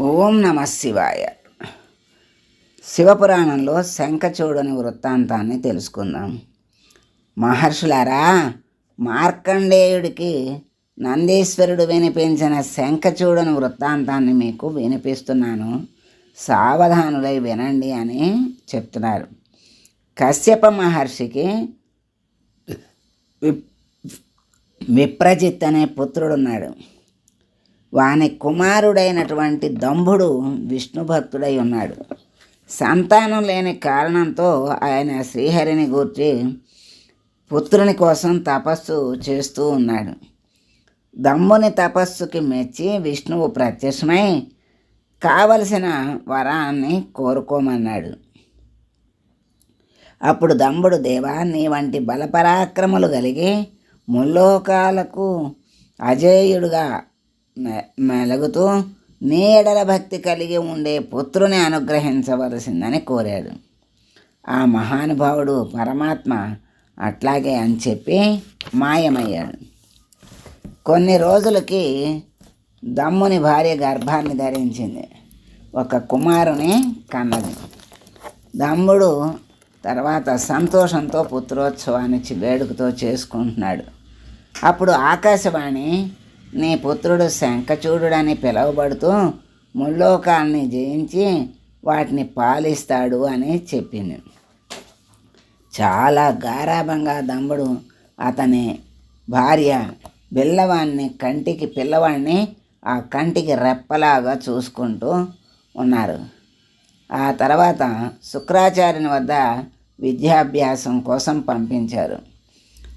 ఓం నమ శివాయ. శివపురాణంలో శంఖచూడని వృత్తాంతాన్ని తెలుసుకుందాం. మహర్షులారా మార్కండేయుడికి నందీశ్వరుడు వినిపించిన శంఖచూడని వృత్తాంతాన్ని మీకు వినిపిస్తున్నాను. సావధానులై వినండి అని చెప్తున్నారు. కశ్యప మహర్షికి విప్ విప్రజిత్ అనే పుత్రుడున్నాడు. వాని కుమారుడైనటువంటి దంభుడు విష్ణు భక్తుడై ఉన్నాడు. సంతానం లేని కారణంతో ఆయన శ్రీహరిని గూర్చి పుత్రుని కోసం తపస్సు చేస్తూ ఉన్నాడు. దమ్ముని తపస్సుకి మెచ్చి విష్ణువు ప్రత్యక్షమై కావలసిన వరాన్ని కోరుకోమన్నాడు. అప్పుడు దమ్ముడు దేవా నీ వంటి బలపరాక్రములు కలిగి ముల్లోకాలకు అజేయుడుగా మెలుగుతూ నీ ఎడల భక్తి కలిగి ఉండే పుత్రుని అనుగ్రహించవలసిందని కోరాడు. ఆ మహానుభావుడు పరమాత్మ అట్లాగే అని చెప్పి మాయమయ్యాడు. కొన్ని రోజులకి దమ్ముని భార్య గర్భాన్ని ధరించింది. ఒక కుమారుని కన్నది. దమ్ముడు తర్వాత సంతోషంతో పుత్రోత్సవాన్ని వేడుకతో చేసుకుంటున్నాడు. అప్పుడు ఆకాశవాణి నీ పుత్రుడు శంఖచూడుడని పిలువబడుతూ ముల్లోకాల్ని జయించి వాటిని పాలిస్తాడు అని చెప్పింది. చాలా గారాభంగా దమ్ముడు అతని భార్య బిల్లవాణ్ణి కంటికి పిల్లవాడిని ఆ కంటికి రెప్పలాగా చూసుకుంటూ ఉన్నారు. ఆ తర్వాత శుక్రాచార్యుని వద్ద విద్యాభ్యాసం కోసం పంపించారు.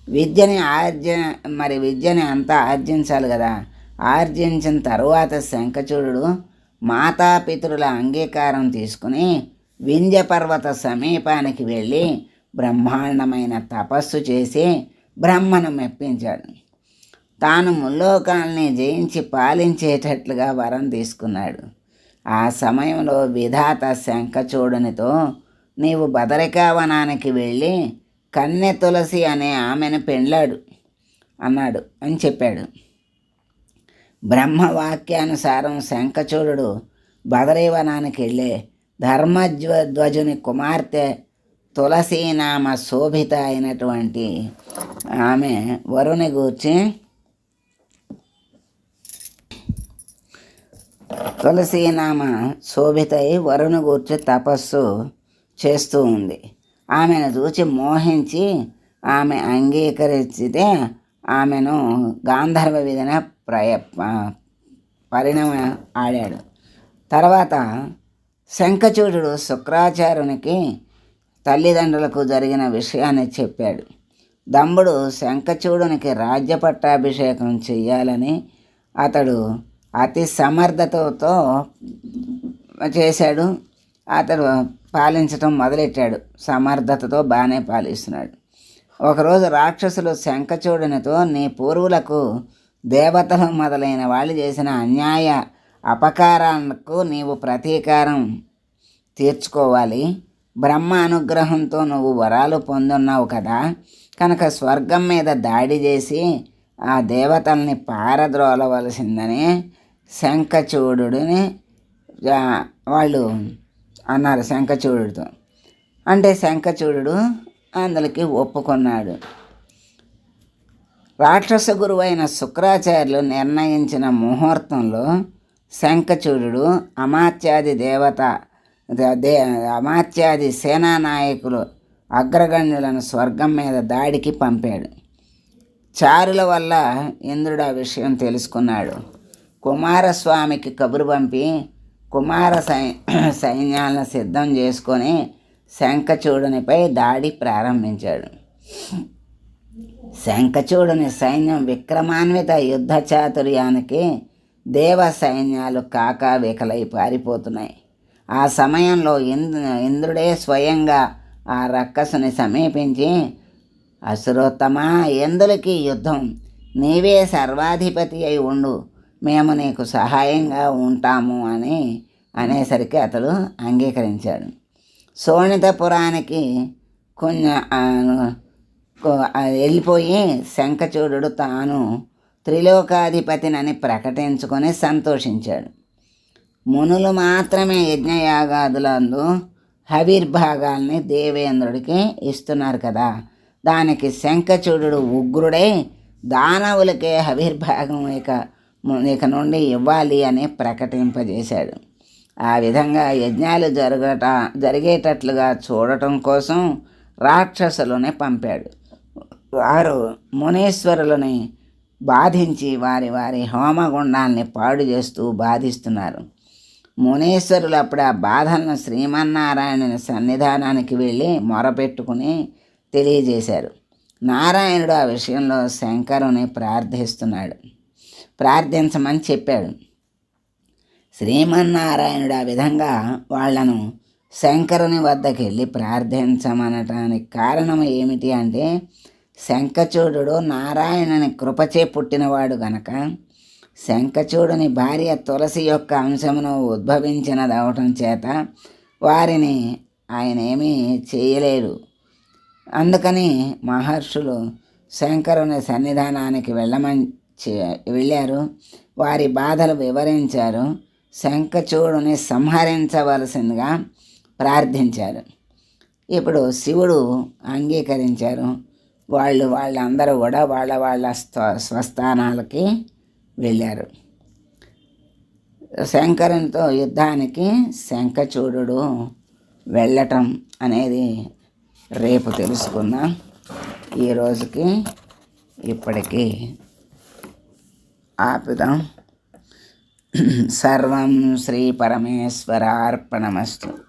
విద్యని ఆర్జ మరి విద్యని అంతా ఆర్జించాలి కదా. ఆర్జించిన తరువాత శంఖచూడు మాతాపితరుల అంగీకారం తీసుకుని వింధ్య పర్వత సమీపానికి వెళ్ళి బ్రహ్మాండమైన తపస్సు చేసి బ్రహ్మను మెప్పించాడు. తాను ముల్లోకాల్ని జయించి పాలించేటట్లుగా వరం తీసుకున్నాడు. ఆ సమయంలో విధాత శంఖచూడునితో నీవు బదరికావనానికి వెళ్ళి కన్నె తులసి అనే ఆమెను పెండ్లాడు అన్నాడు అని చెప్పాడు. బ్రహ్మవాక్యానుసారం శంఖచూడు బదరీవనానికి వెళ్ళే ధర్మధ్వజుని కుమార్తె తులసీనామ శోభిత అయినటువంటి ఆమె వరుని గూర్చి తులసీనామ శోభితై వరుని గూర్చి తపస్సు చేస్తూ ఉంది. ఆమెను చూచి మోహించి ఆమె అంగీకరించితే ఆమెను గాంధర్వ విధిన ప్రయ పరిణామ ఆడాడు. తర్వాత శంఖచూడు శుక్రాచార్యునికి తల్లిదండ్రులకు జరిగిన విషయాన్ని చెప్పాడు. దంబుడు శంఖచూడునికి రాజ్య పట్టాభిషేకం చెయ్యాలని అతడు అతి సమర్థతతో చేశాడు. అతడు పాలించటం మొదలెట్టాడు. సమర్థతతో బాగానే పాలిస్తున్నాడు. ఒకరోజు రాక్షసులు శంఖచూడనితో నీ పూర్వులకు దేవతలు మొదలైన వాళ్ళు చేసిన అన్యాయ అపకారాలకు నీవు ప్రతీకారం తీర్చుకోవాలి. బ్రహ్మ అనుగ్రహంతో నువ్వు వరాలు పొందున్నావు కదా. కనుక స్వర్గం మీద దాడి చేసి ఆ దేవతల్ని పారద్రోలవలసిందని శంఖచూడుని వాళ్ళు అన్నారు శంఖచూడుతో అంటే శంఖచూడు అందులోకి ఒప్పుకున్నాడు. రాక్షస గురువైన శుక్రాచార్యులు నిర్ణయించిన ముహూర్తంలో శంఖచూడు అమాత్యాది దేవత దే- అమాత్యాది సేనా నాయకులు అగ్రగణ్యులను స్వర్గం మీద దాడికి పంపాడు. చారుల వల్ల ఇంద్రుడు ఆ విషయం తెలుసుకున్నాడు. కుమారస్వామికి కబురు పంపి కుమార సై సైన్యాలను సిద్ధం చేసుకొని శంఖచూడునిపై దాడి ప్రారంభించాడు. శంఖచూడుని సైన్యం విక్రమాన్విత యుద్ధ చాతుర్యానికి దేవ సైన్యాలు కాక వికలై పారిపోతున్నాయి. ఆ సమయంలో ఇంద్ర ఇంద్రుడే స్వయంగా ఆ రక్కసుని సమీపించి అసురోత్తమా ఎందులకి యుద్ధం? నీవే సర్వాధిపతి అయి ఉండు. మేము నీకు సహాయంగా ఉంటాము అని అనేసరికి అతడు అంగీకరించాడు. శోణితపురానికి కొంచెం వెళ్ళిపోయి శంఖచూడు తాను త్రిలోకాధిపతినని ప్రకటించుకొని సంతోషించాడు. మునులు మాత్రమే యజ్ఞయాగాదులందు హవిర్భాగాల్ని దేవేంద్రుడికి ఇస్తున్నారు కదా. దానికి శంఖచూడు ఉగ్రుడై దానవులకే హవిర్భాగం ఇక ఇక నుండి ఇవ్వాలి అని ప్రకటింపజేశాడు. ఆ విధంగా యజ్ఞాలు జరగట జరిగేటట్లుగా చూడటం కోసం రాక్షసులని పంపాడు. వారు మునీశ్వరులని బాధించి వారి వారి హోమగుండాల్ని పాడు చేస్తూ బాధిస్తున్నారు. మునీశ్వరులు అప్పుడు ఆ బాధలను శ్రీమన్నారాయణుని సన్నిధానానికి వెళ్ళి మొరపెట్టుకుని తెలియజేశారు. నారాయణుడు ఆ విషయంలో శంకరుని ప్రార్థిస్తున్నాడు. ప్రార్థించమని చెప్పాడు. శ్రీమన్నారాయణుడు ఆ విధంగా వాళ్ళను శంకరుని వద్దకు వెళ్ళి ప్రార్థించమనటానికి కారణం ఏమిటి అంటే శంఖచూడు నారాయణని కృపచే పుట్టినవాడు గనక శంఖచూడుని భార్య తులసి యొక్క అంశమును ఉద్భవించినదవటం చేత వారిని ఆయన ఏమీ చేయలేరు అందుకని మహర్షులు శంకరుని సన్నిధానానికి వెళ్ళమని వెళ్ళారు. వారి బాధలు వివరించారు. శంఖచూడుని సంహరించవలసిందిగా ప్రార్థించారు. ఇప్పుడు శివుడు అంగీకరించారు. వాళ్ళు వాళ్ళందరూ కూడా వాళ్ళ వాళ్ళ స్వ స్వస్థానాలకి వెళ్ళారు. శంకరునితో యుద్ధానికి శంఖచూడు వెళ్ళటం అనేది రేపు తెలుసుకుందాం. ఈ రోజుకి ఇప్పటికీ ఆపుదాం. సర్వం శ్రీ పరమేశ్వరార్పణమస్తు.